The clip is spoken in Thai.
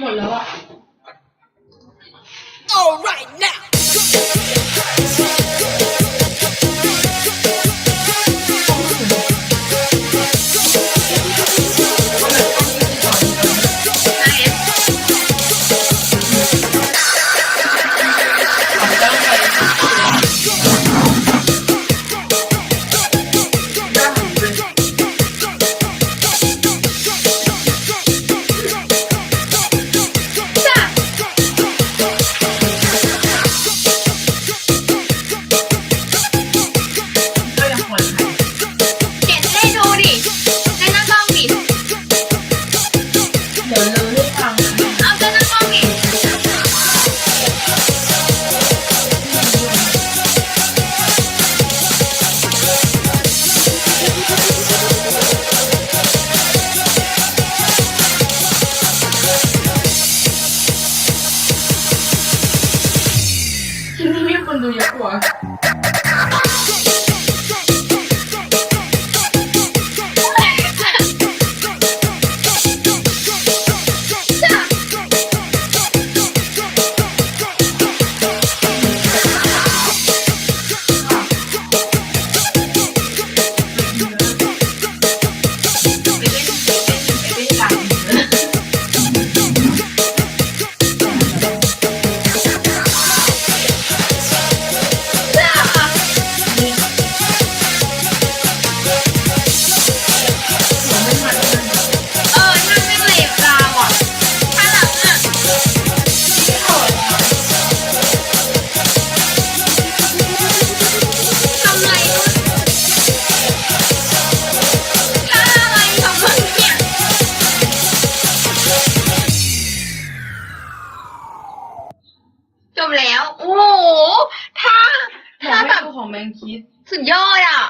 หมดแล้วอะ All right now ที่นี่มีคนดูเยอะกว่า จบแล้ว โอ้โหท่าหมอท่าไม่แบบดูของแมงคิด สุดยอดอะ